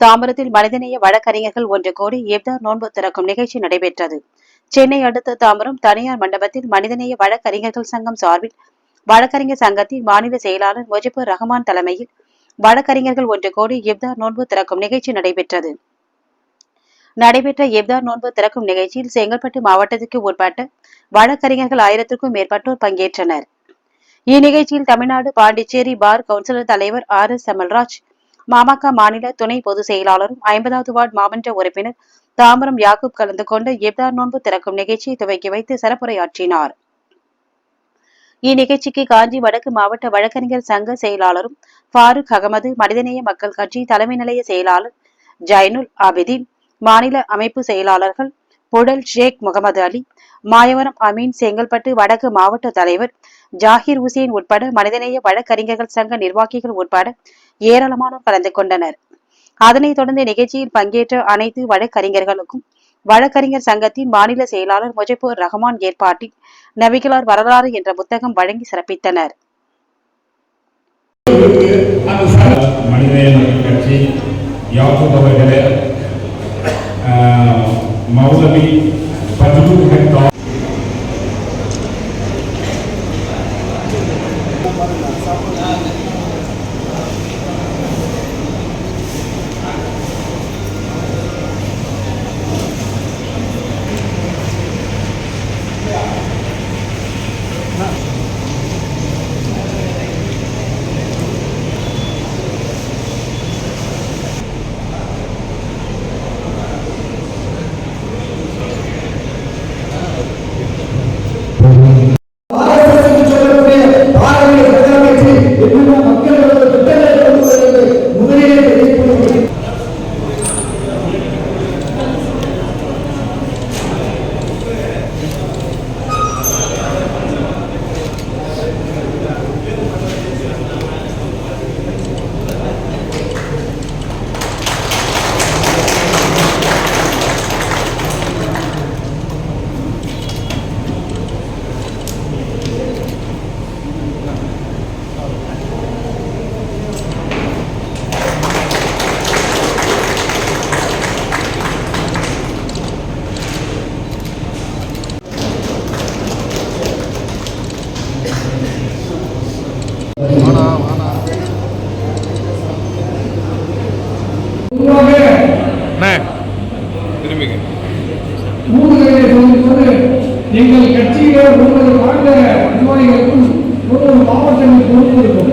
தாம்பரத்தில் மனிதநேய வழக்கறிஞர்கள் ஒன்று கோடி இப்தார் நோன்பு திறக்கும் நிகழ்ச்சி நடைபெற்றது. சென்னை அடுத்த தாம்பரம் தனியார் மண்டபத்தில் மனிதநேய வழக்கறிஞர்கள் சங்கம் சார்பில் வழக்கறிஞர் சங்கத்தின் மாநில செயலாளர் முஜிபுர் ரஹ்மான் தலைமையில் வழக்கறிஞர்கள் ஒன்று கோடி இப்தார் நோன்பு திறக்கும் நிகழ்ச்சி நடைபெற்றது. நடைபெற்ற இப்தார் நோன்பு திறக்கும் நிகழ்ச்சியில் செங்கல்பட்டு மாவட்டத்திற்கு உட்பட்ட வழக்கறிஞர்கள் ஆயிரத்திற்கும் மேற்பட்டோர் பங்கேற்றனர். இந்நிகழ்ச்சியில் தமிழ்நாடு பாண்டிச்சேரி பார் கவுன்சிலர் தலைவர் ஆர் எஸ் செமல்ராஜ் மாமக மாநில துணை பொதுச் செயலாளரும் ஐம்பதாவது வார்டு மாவட்ட உறுப்பினர் தாம்பரம் யாக்கூப் கலந்து கொண்டு இப்தார் நோன்பு திறக்கும் நிகழ்ச்சியை துவக்கி வைத்து சிறப்புரையாற்றினார். இந்நிகழ்ச்சிக்கு காஞ்சி வடக்கு மாவட்ட வழக்கறிஞர் சங்க செயலாளரும் ஃபாரூக் அகமது மனிதநேய மக்கள் கட்சி தலைமை நிலைய செயலாளர் ஜைனுல் ஆபிதீன் மாநில அமைப்பு செயலாளர்கள் புடல் ஷேக் முகமது அலி மாயவரம் அமீன் செங்கல்பட்டு வடக்கு மாவட்ட தலைவர் ஜாகிர் உசேன் உட்பட மனிதநேய வழக்கறிஞர்கள் சங்க நிர்வாகிகள் உட்பட ஏராளமானோர் கலந்து கொண்டனர். அதனைத் தொடர்ந்து நிகழ்ச்சியில் பங்கேற்ற அனைத்து வழக்கறிஞர்களுக்கும் வழக்கறிஞர் சங்கத்தின் மாநில செயலாளர் முஜபூர் ரஹ்மான் ஏற்பாட்டில் நபிகளார் வரலாறு என்ற புத்தகம் வழங்கி சிறப்பித்தனர். மௌலவி திரும்பிங்க. எங்கள் கட்சியில ஒவ்வொரு மாநில நிர்வாகிகளுக்கும் ஒவ்வொரு மாவட்டங்கள்